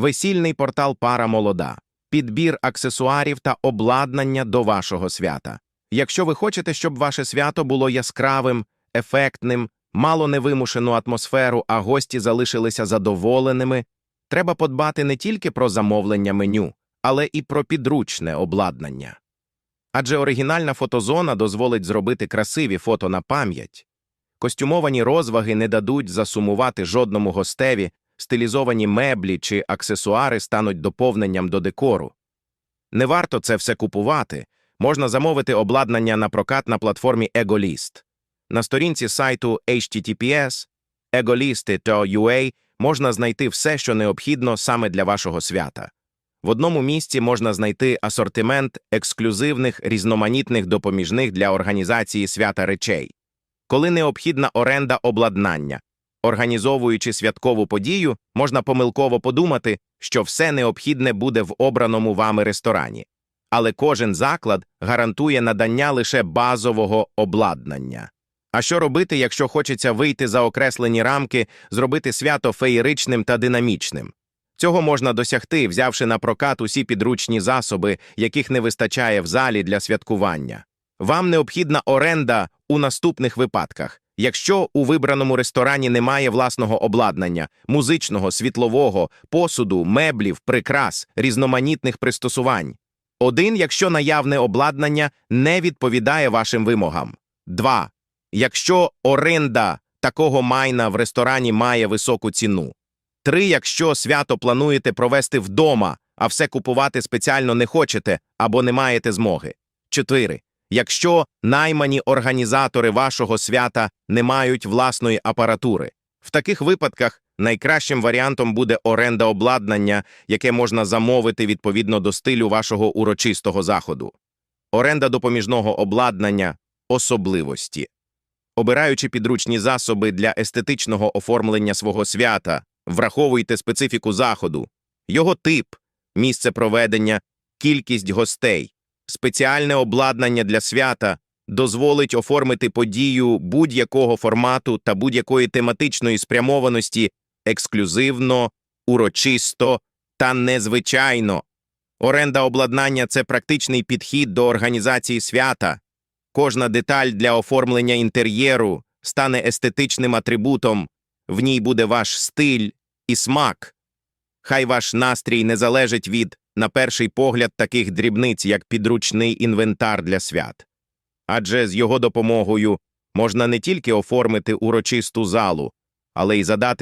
Весільний портал Пара Молода. Підбір аксесуарів та обладнання до вашого свята. Якщо ви хочете, щоб ваше свято було яскравим, ефектним, мало невимушену атмосферу, а гості залишилися задоволеними, треба подбати не тільки про замовлення меню, але і про підручне обладнання. Адже оригінальна фотозона дозволить зробити красиві фото на пам'ять. Костюмовані розваги не дадуть засумувати жодному гостеві, стилізовані меблі чи аксесуари стануть доповненням до декору. Не варто це все купувати, можна замовити обладнання на прокат на платформі Egolist. На сторінці сайту https egolist.ua можна знайти все, що необхідно саме для вашого свята. В одному місці можна знайти асортимент ексклюзивних різноманітних допоміжних для організації свята речей. Коли необхідна оренда обладнання, організовуючи святкову подію, можна помилково подумати, що все необхідне буде в обраному вами ресторані. Але кожен заклад гарантує надання лише базового обладнання. А що робити, якщо хочеться вийти за окреслені рамки, зробити свято феєричним та динамічним? Цього можна досягти, взявши на прокат усі підручні засоби, яких не вистачає в залі для святкування. Вам необхідна оренда у наступних випадках. Якщо у вибраному ресторані немає власного обладнання, музичного, світлового, посуду, меблів, прикрас, різноманітних пристосувань. Один, якщо наявне обладнання не відповідає вашим вимогам. Два. Якщо оренда такого майна в ресторані має високу ціну. Три, якщо свято плануєте провести вдома, а все купувати спеціально не хочете або не маєте змоги. Чотири. Якщо наймані організатори вашого свята не мають власної апаратури. В таких випадках найкращим варіантом буде оренда обладнання, яке можна замовити відповідно до стилю вашого урочистого заходу. Оренда допоміжного обладнання особливості. Обираючи підручні засоби для естетичного оформлення свого свята, враховуйте специфіку заходу, його тип, місце проведення, кількість гостей. Спеціальне обладнання для свята дозволить оформити подію будь-якого формату та будь-якої тематичної спрямованості ексклюзивно, урочисто та незвичайно. Оренда обладнання це практичний підхід до організації свята. Кожна деталь для оформлення інтер'єру стане естетичним атрибутом, в ній буде ваш стиль і смак. Хай ваш настрій не залежить від, на перший погляд, таких дрібниць, як підручний інвентар для свят. Адже з його допомогою можна не тільки оформити урочисту залу, але й задати